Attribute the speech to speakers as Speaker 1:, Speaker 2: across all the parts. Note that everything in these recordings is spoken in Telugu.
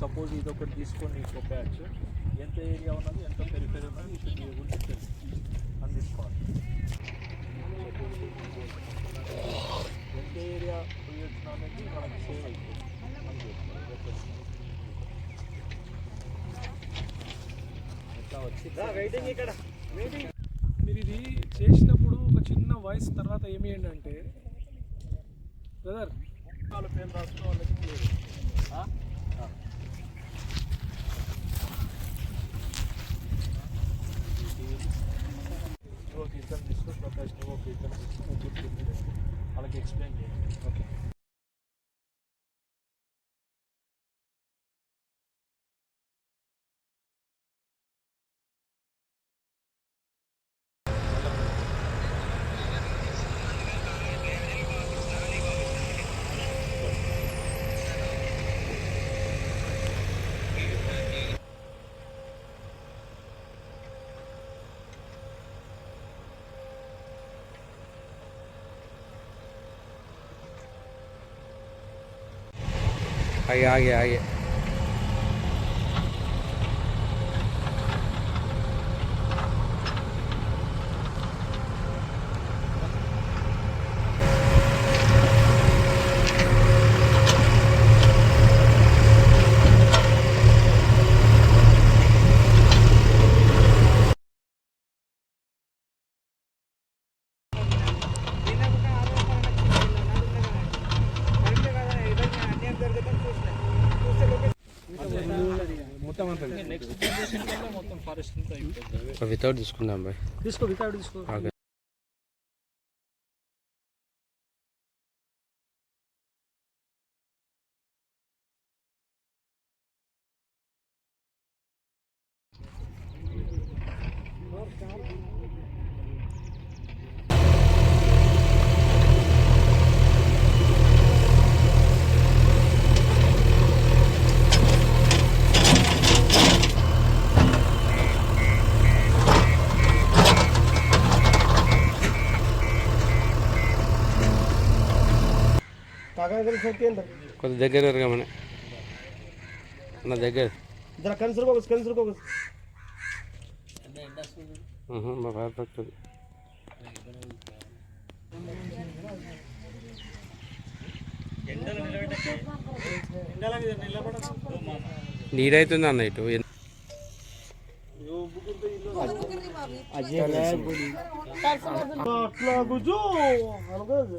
Speaker 1: సపోజ్ ఇది ఒకటి తీసుకోండి ఇంకో ప్యాచ్ ఎంత ఏరియా ఉన్నది ఎంత పెరిఫెరీ ఉన్నది ఇటు మీ గురించి తెలుసు అందించుకోవాలి ఎంత ఏరియా పోయొచ్చిన అనేది మనకి సేవ్ అవుతుంది. అని చెప్తారు. ఎట్లా వచ్చి
Speaker 2: మీరు ఇది చేసినప్పుడు ఒక చిన్న వాయిస్ తర్వాత ఏమి అంటే బ్రదర్
Speaker 1: వాళ్ళ పేరు రాసుకో వాళ్ళకి క్లియర్ నువ్వు ఒక తీసుకో ప్రకాష్ ఓకే ఇతను ఇద్దరు తీసుకో వాళ్ళకి ఎక్స్ప్లెయిన్ చేయండి. ఓకే.
Speaker 3: ಹಾಗೆ ಹಾಗೆ ಹಾಗೆ
Speaker 2: మొత్తం అంతా
Speaker 1: నెక్స్ట్ జనరేషన్ కల్లా మొత్తం ఫారెస్ట్ అంతా అయిపోతుంది.
Speaker 3: వితౌట్ తీసుకుందాం బాయ్
Speaker 2: తీసుకో వితౌట్ తీసుకో.
Speaker 3: కొద్ది దగ్గర జరగమని నా దగ్గర.
Speaker 4: కన్సర్కోవచ్చు కన్సర్కోవచ్చు
Speaker 3: పర్ఫెక్ట్ నీరైతుంది అన్న ఇటు.
Speaker 4: అట్లా కూర్చో అనుకోదు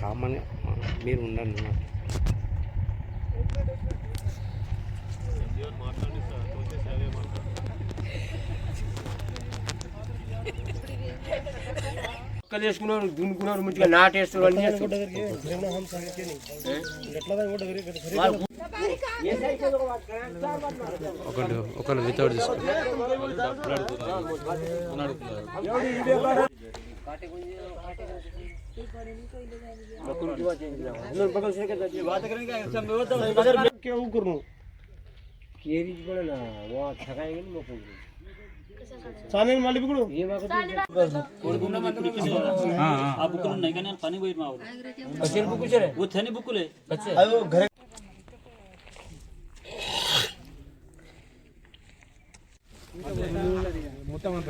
Speaker 4: కామన్ మీరు ఉండండి నా. ఒక్కలు చేసుకున్నారు దున్నుకున్నారు మంచిగా అన్ని చేస్తారు
Speaker 3: ఒకటి ఒకటి వితౌట్ తీసుకో
Speaker 4: કેવું કરું કેરી જ પડે ને વા ઠકાઈ ગઈ ને બપોર સાને માલી પકડો એ વાગત કોણ
Speaker 1: ને બકડી
Speaker 4: કિસ હા
Speaker 2: మొత్తం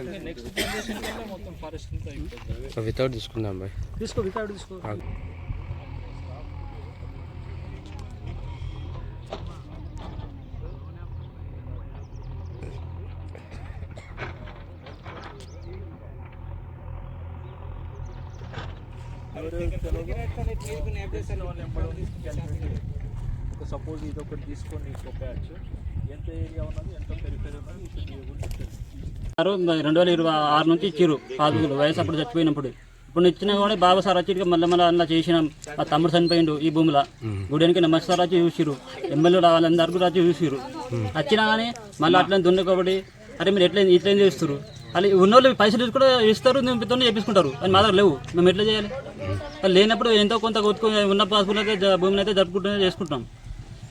Speaker 3: వితౌట్ తీసుకుందాం బాయ్
Speaker 2: తీసుకో వితౌట్ తీసుకో.
Speaker 1: ఎవరు తెలుగు నేపథ్యంలో వాళ్ళు ఎంపడో తీసుకుంటారు ఒక సపోజ్ ఇది ఒకటి తీసుకొని ఒక బ్యాచ్ ఎంత ఏరియా ఉన్నది ఎంత పెరిఫెరీ ఉన్నది
Speaker 5: ఇక్కడ రెండు వేల ఇరవై ఆరు నుంచి ఇచ్చారు పాదుకులు వయసు అప్పుడు చచ్చిపోయినప్పుడు. ఇప్పుడు ఇచ్చినా కూడా బాబా సార్ వచ్చి మళ్ళీ మళ్ళీ అలా చేసినాం ఆ తమ్ముడు చనిపోయిండు ఈ భూమిలో. గుడికి నమస్తే సార్ వచ్చి చూసిరు ఎమ్మెల్యే వాళ్ళందరూ కూడా వచ్చి చూసిరు వచ్చినా కానీ మళ్ళీ అట్లా దున్నుకోబడి అరే మీరు ఎట్లా ఇట్లా ఏం చేస్తారు అలా ఉన్నోళ్ళు పైసలు కూడా ఇస్తారు మేము పిల్లలు చేపించుకుంటారు. అని మా దగ్గర లేవు. మేము ఎట్లా చేయాలి? అది లేనప్పుడు ఎంతో కొంత కొట్టుకుని ఉన్న పాసుకుని అయితే భూమిని అయితే జరుపుకుంటూనే చేసుకుంటాం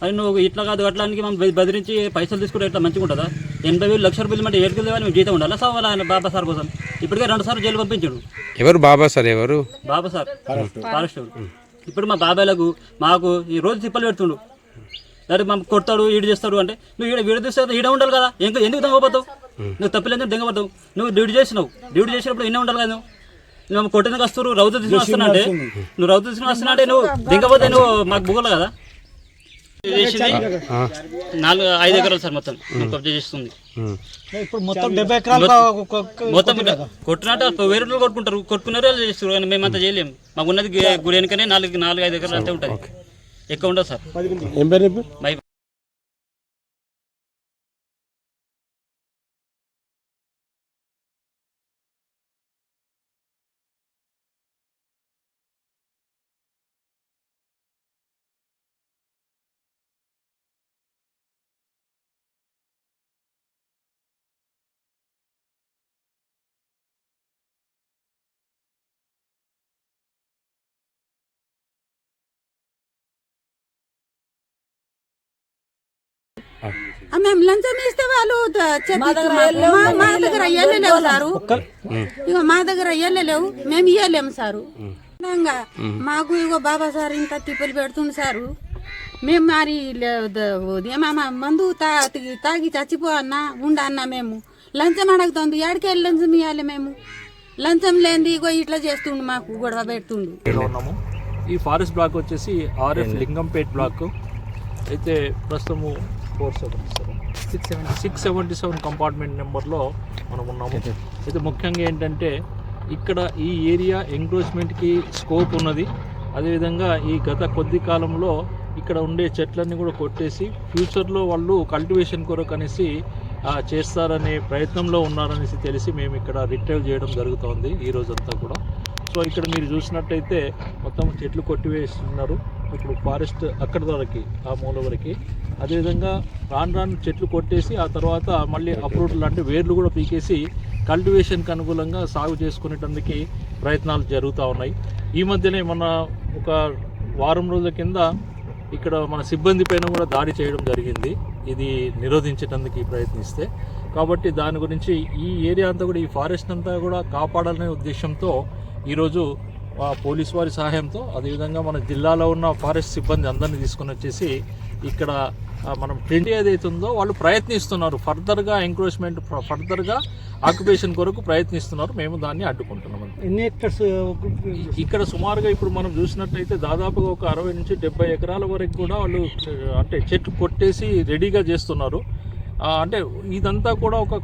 Speaker 5: అది నువ్వు ఇట్లా కాదు అట్లానికి మనం బెదిరించి పైసలు తీసుకుంటే ఎట్లా? మంచిగా ఉంటుందా? ఎనభై వేలు లక్ష రూపాయలు అంటే ఏడుకు లేవాలి జీతం ఉండాలా? సవాల్ ఆయన బాబా సార్ కోసం. ఇప్పటికే రెండు సార్లు జైలు పంపించాడు.
Speaker 3: ఎవరు బాబా సార్ ఎవరు?
Speaker 5: బాబా సార్. ఫారెస్ట్. ఇప్పుడు మా బాబాయ్లకు మాకు ఈ రోజు తిప్పలు పెడుతుండు. సరే మా కొడతాడు ఈడు చేస్తాడు అంటే నువ్వు ఈడ వీడు తీస్తే ఈడ ఉండాలి కదా? ఎందుకు ఎందుకు దెంగపోతావు నువ్వు తప్పలేదు దెంగపోతావు నువ్వు డ్యూటీ చేసినావు. డ్యూటీ చేసినప్పుడు ఎన్నే ఉండాలి కదా నువ్వు? నువ్వు కొట్టడానికి వస్తారు రౌతు తీసుకుని వస్తున్నా అంటే నువ్వు రౌతు తీసుకుని వస్తున్నా అంటే నువ్వు దింగపోతే నువ్వు మాకు బుగలు కదా? నాలుగు ఐదు ఎకరాలు సార్ మొత్తం. కబ్జా చేస్తుంది.
Speaker 4: ఇప్పుడు మొత్తం డెబ్బై ఎకరాలు
Speaker 5: మొత్తం కొట్టినట్టు వేరే వాళ్ళు కొట్టుకుంటారు. కొట్టుకున్నారు వాళ్ళు చేస్తారు కానీ మేమంతా చేయలేము. మాకు ఉన్నది గుడి వెనుకనే నాలుగు నాలుగు ఐదు ఎకరాలు అంతే ఉంటుంది. ఎక్కువ ఉండదు సార్.
Speaker 6: మేము లంచం ఇస్తే వాళ్ళు మా- దగ్గర ఇయ్యలేవు సారు. ఇక మా దగ్గర ఇయ్యలేవు మేము ఇయ్యలేము సారు. మాకు ఇగో బాబా సార్ ఇంత తిప్పలు పెడుతుంది సారు. మేము మరి ఉదయం మందు తాగి తాగి చచ్చిపో అన్నా ఉండ అన్నా మేము. లంచం అడుగుతుంది. ఎక్కడికి లంచం ఇవ్వాలి మేము. లంచం లేనిది ఇగో ఇట్లా చేస్తుండు మాకు గొడవ పెడుతుండు.
Speaker 1: ఈ ఫారెస్ట్ బ్లాక్ వచ్చేసి ఆర్ఎఫ్ లింగంపేట్ బ్లాక్. అయితే ప్రస్తుతము four seventy seven six seventy six seventy seven compartment నెంబర్లో మనం ఉన్నాము. అయితే ముఖ్యంగా ఏంటంటే ఇక్కడ ఈ ఏరియా ఎంక్రోచ్మెంట్కి స్కోప్ ఉన్నది. అదేవిధంగా ఈ గత కొద్ది కాలంలో ఇక్కడ ఉండే చెట్లన్నీ కూడా కొట్టేసి ఫ్యూచర్లో వాళ్ళు కల్టివేషన్ కొరకు అనేసి చేస్తారనే ప్రయత్నంలో ఉన్నారనేసి తెలిసి మేము ఇక్కడ రిట్రైవ్ చేయడం జరుగుతోంది ఈ రోజంతా కూడా. సో ఇక్కడ మీరు చూసినట్టయితే మొత్తం చెట్లు కొట్టివేస్తున్నారు. ఇప్పుడు ఫారెస్ట్ అక్కడ వరకు ఆ మూల వరకు అదేవిధంగా రాను రాను చెట్లు కొట్టేసి ఆ తర్వాత మళ్ళీ అప్రూట్ లాంటి వేర్లు కూడా పీకేసి కల్టివేషన్కి అనుకూలంగా సాగు చేసుకునేటందుకు ప్రయత్నాలు జరుగుతూ ఉన్నాయి. ఈ మధ్యనే మన ఒక వారం రోజుల కింద ఇక్కడ మన సిబ్బంది పైన కూడా దాడి చేయడం జరిగింది. ఇది నిరోధించడానికి ప్రయత్నిస్తే. కాబట్టి దాని గురించి ఈ ఏరియా అంతా కూడా ఈ ఫారెస్ట్ అంతా కూడా కాపాడాలనే ఉద్దేశంతో ఈరోజు పోలీస్ వారి సహాయంతో అదేవిధంగా మన జిల్లాలో ఉన్న ఫారెస్ట్ సిబ్బంది అందరినీ తీసుకొని వచ్చేసి ఇక్కడ మనం ట్రెండ్ ఏదైతే ఉందో వాళ్ళు ప్రయత్నిస్తున్నారు. ఫర్దర్గా ఎంక్రోచ్మెంట్ ఫర్దర్గా ఆక్యుపేషన్ కొరకు ప్రయత్నిస్తున్నారు. మేము దాన్ని అడ్డుకుంటున్నాం.
Speaker 4: ఎన్ని హెక్టర్స్
Speaker 1: ఇక్కడ సుమారుగా ఇప్పుడు మనం చూసినట్టయితే దాదాపుగా ఒక అరవై నుంచి డెబ్బై ఎకరాల వరకు కూడా వాళ్ళు అంటే చెట్లు కొట్టేసి రెడీగా చేస్తున్నారు. అంటే ఇదంతా కూడా ఒక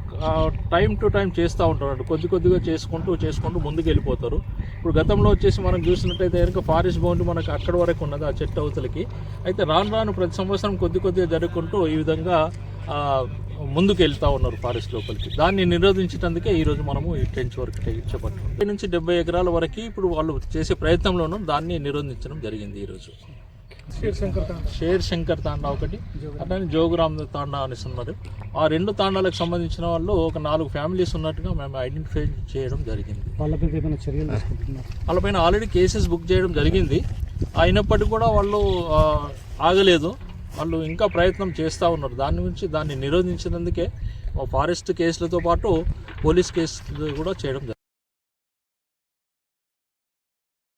Speaker 1: టైం టు టైం చేస్తూ ఉంటారు. కొద్ది కొద్దిగా చేసుకుంటూ చేసుకుంటూ ముందుకు వెళ్ళిపోతారు ఇప్పుడు గతంలో వచ్చేసి మనం చూసినట్టయితే కనుక ఫారెస్ట్ బౌండరీ మనకు అక్కడ వరకు ఉన్నది ఆ చెట్టు అవతలకి. అయితే రాను రాను ప్రతి సంవత్సరం కొద్ది కొద్దిగా జరుగుకుంటూ ఈ విధంగా ముందుకు వెళ్తూ ఉన్నారు ఫారెస్ట్ లోపలికి. దాన్ని నిరోధించడానికే ఈరోజు మనము ఈ టెంచ్ వర్క్ చేపట్టాం నుంచి డెబ్బై ఎకరాల వరకు ఇప్పుడు వాళ్ళు చేసే ప్రయత్నంలోనూ దాన్ని నిరోధించడం జరిగింది ఈ రోజు. షేర్ శంకర్ తాండా ఒకటి. అట్లానే జోగురామ్ తాండా అనేసి ఉన్నారు ఆ రెండు తాండాలకు సంబంధించిన వాళ్ళు ఒక నాలుగు ఫ్యామిలీస్ ఉన్నట్టుగా మేము ఐడెంటిఫై చేయడం జరిగింది. వాళ్ళపైన ఆల్రెడీ కేసెస్ బుక్ చేయడం జరిగింది. అయినప్పటికీ కూడా వాళ్ళు ఆగలేదు. వాళ్ళు ఇంకా ప్రయత్నం చేస్తూ ఉన్నారు. దాని గురించి దాన్ని నిరోధించినందుకే ఫారెస్ట్ కేసులతో పాటు పోలీస్ కేసులు కూడా చేయడం జరిగింది